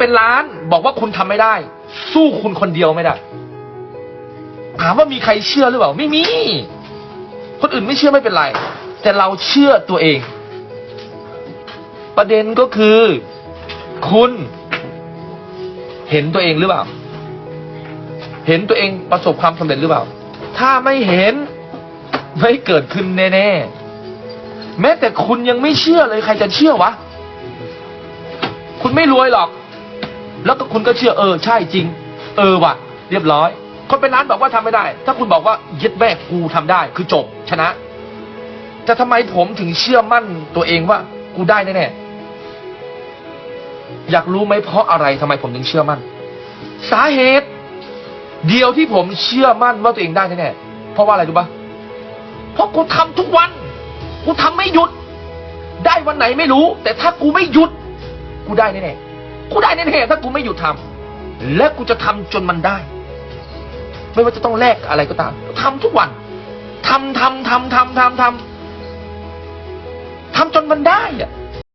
เป็นล้าน บอกว่าคุณทำไม่ได้ สู้คุณคนเดียวไม่ได้ถามว่ามีใครเชื่อหรือเปล่า ไม่มี คนอื่นไม่เชื่อไม่เป็นไร แต่เราเชื่อตัวเอง ประเด็นก็คือ คุณ เห็นตัวเองหรือเปล่า เห็นตัวเองประสบความสำเร็จหรือเปล่า ถ้าไม่เห็น ไม่เกิดขึ้นแน่ๆ แม้แต่คุณยังไม่เชื่อเลยใครจะเชื่อวะ คุณไม่รวยหรอก แล้วก็คุณก็เชื่อเออใช่จริง เออว่ะ เรียบร้อย คนเป็นร้านบอกว่าทำไม่ได้ ถ้าคุณบอกว่ายึดแม่กูทำได้ คือจบชนะ แต่ทำไมผมถึงเชื่อมั่นตัวเองว่า กูได้แน่ๆอยากรู้ไหมเพราะอะไรทำไมผมถึงเชื่อมั่น สาเหตุ เดียวที่ผมเชื่อมั่นว่าตัวเองได้แน่ๆเพราะว่าอะไรรู้ปะเพราะกูทำทุกวัน กูทำไม่หยุด ได้วันไหนไม่รู้ แต่ถ้ากูไม่หยุด กูได้แน่ๆ กูได้แน่ๆถ้ากูไม่หยุดทำและกูจะทำจนมันได้ ไม่ว่าจะต้องแลกอะไรก็ตามทำทุกวันทำทำทำทำทำทำทำจนมันได้อะ